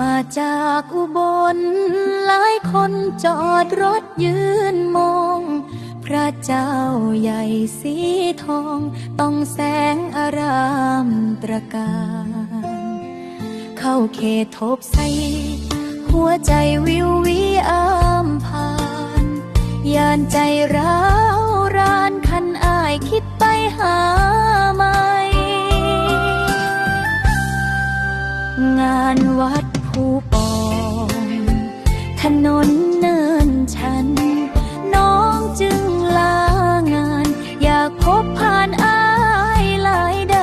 มาจากอุบล หลายคนจอดรถยืนมอง พระเจ้าใหญ่สีทอง ต้องแสงอารามตระการ เข้าเขตทบใสหัวใจวิววิอามผ่าน ยานใจร้าวรานคันอายคิดไปหาไม่งานวัด ผู้ปอง ถนนเนินชัน น้องจึงลางาน อยากพบผ่านอายหลายใด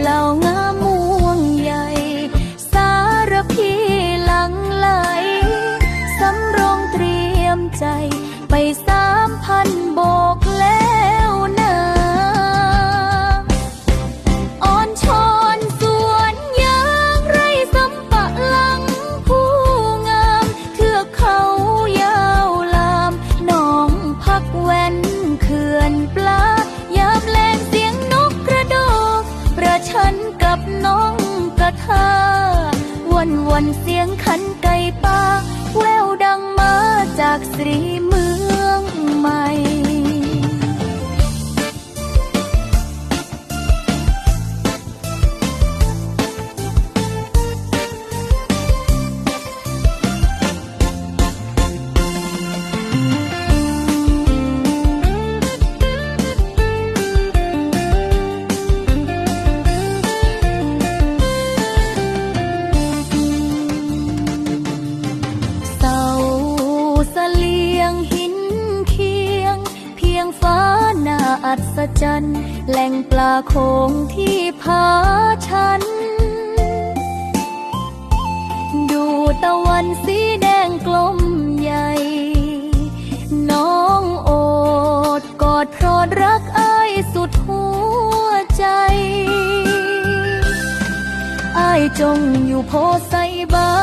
เหล่างาม่วงใหญ่ สารพีหลังไหล สำรองเตรียมใจไปส ยาวลามหนองพักแว่นเขื่อนปลายามแลงเสียงนกกระโดดประชันกับน้องกระทาวันวันเสียงขันไก่ป่าแววดังมาจากสรีเมืองใหม่ หัศจรรย์แหล่งปลาโขงที่พาฉัน ดูตะวันสีแดงกลมใหญ่ น้องโอดกอดพรอดรักอ้ายสุดหัวใจอ้ายจงอยู่โพไซบ้า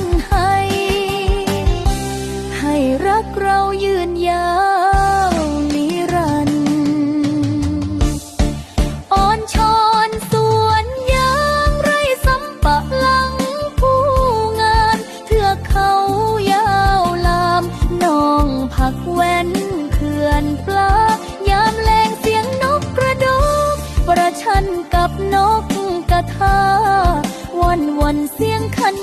นให้ ให้รักเรายืนยาว กับนกกระทาวันวันเสียงคัน